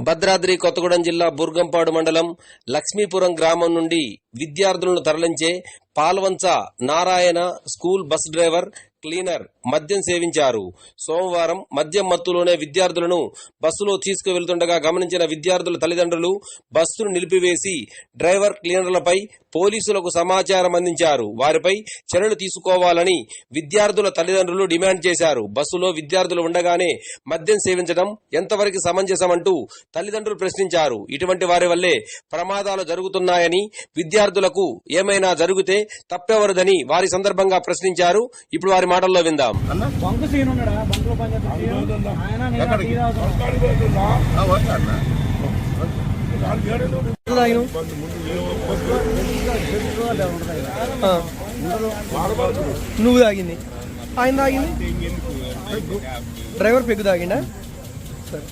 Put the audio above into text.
భద్రాద్రి కొత్తగూడెం జిల్లా బుర్గంపాడు మండలం లక్ష్మీపురం గ్రామం నుండి విద్యార్థులను తరలించే Palvancha Narayana school bus driver cleaner మద్యం సేవించారు. సోమవారం మద్యం మత్తులోనే విద్యార్థులను బస్సులో తీసుకువెళ్తుండగా గమనించిన విద్యార్థుల తల్లిదండ్రులు బస్సును నిలిపివేసి డ్రైవర్ క్లీనర్లపై పోలీసులకు సమాచారం అందించారు. వారిపై చర్యలు తీసుకోవాలని విద్యార్థుల తల్లిదండ్రులు డిమాండ్ చేశారు. బస్సులో విద్యార్థులు ఉండగానే మద్యం సేవించడం ఎంతవరకు సమంజసమంటూ తల్లిదండ్రులు ప్రశ్నించారు. ఇటువంటి వారి వల్లే ప్రమాదాలు జరుగుతున్నాయని విద్యార్థులకు ఏమైనా జరిగితే తప్పెవరదని వారి సందర్భంగా ప్రశ్నించారు. ఇప్పుడు వారి మాటల్లో విందాం. నువ్వు తాగింది. ఆయన తాగింది? డ్రైవర్ పెగ్గు తాగిండా? సరే